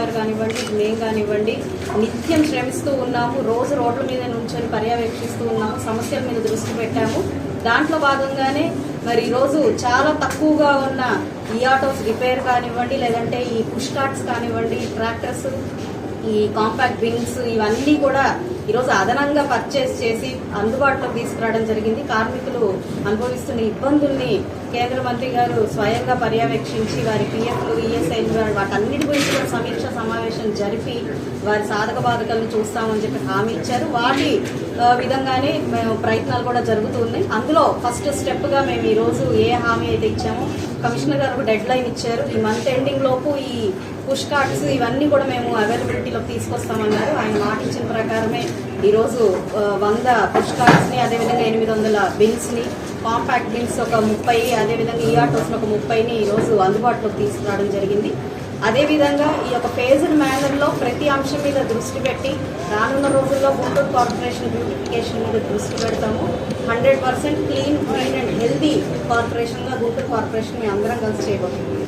గారు కానివ్వండి మేము కానివ్వండి నిత్యం శ్రమిస్తూ ఉన్నాము రోజు రోడ్ల మీద నుంచొని పర్యవేక్షిస్తూ ఉన్నాము సమస్యల మీద దృష్టి పెట్టాము. దాంట్లో భాగంగానే మరి ఈరోజు చాలా తక్కువగా ఉన్న ఈ ఆటోస్ రిపేర్ కానివ్వండి లేదంటే ఈ పుష్ కార్ట్స్ కానివ్వండి ట్రాక్టర్స్ ఈ కాంపాక్ట్ బిన్స్ ఇవన్నీ కూడా ఈరోజు అదనంగా పర్చేస్ చేసి అందుబాటులోకి తీసుకురావడం జరిగింది. కార్మికులు అనుభవిస్తున్న ఇబ్బందుల్ని కేంద్ర మంత్రి గారు స్వయంగా పర్యవేక్షించి వారి పిఎఫ్లు ఈఎస్ఐలు వాటన్నిటి గురించి కూడా సమీక్ష సమావేశం జరిపి వారి సాధక బాధకాలను చూస్తామని చెప్పి హామీ ఇచ్చారు. వాటి విధంగానే మేము ప్రయత్నాలు కూడా జరుగుతున్నాయి అందులో ఫస్ట్ స్టెప్గా మేము ఈరోజు ఏ హామీ అయితే ఇచ్చామో కమిషనర్ గారు డెడ్ లైన్ ఇచ్చారు. ఈ మంత్ ఎండింగ్ లోపు ఈ పుష్ కార్డ్స్ ఇవన్నీ కూడా మేము అవైలబిలిటీలోకి తీసుకొస్తామన్నారు. ఆయన మాట ఇచ్చిన ప్రకారమే ఈరోజు వంద పుష్ కార్డ్స్ని అదేవిధంగా ఎనిమిది వందల బిల్స్ని కాంపాక్ట్ బిల్స్ ఒక ముప్పై అదేవిధంగా ఈ ఆటోస్ ఒక ముప్పైని ఈరోజు అందుబాటులోకి తీసుకురావడం జరిగింది. అదేవిధంగా ఈ యొక్క ఫేజ్డ్ మేనర్లో ప్రతి అంశం మీద దృష్టి పెట్టి రానున్న రోజుల్లో గుంటూరు కార్పొరేషన్ బ్యూటిఫికేషన్ మీద దృష్టి పెడతాము. Hundred percent clean clean and healthy కార్పొరేషన్గా Guntur corporation మీ అందరం కలిసి చేయబోతుంది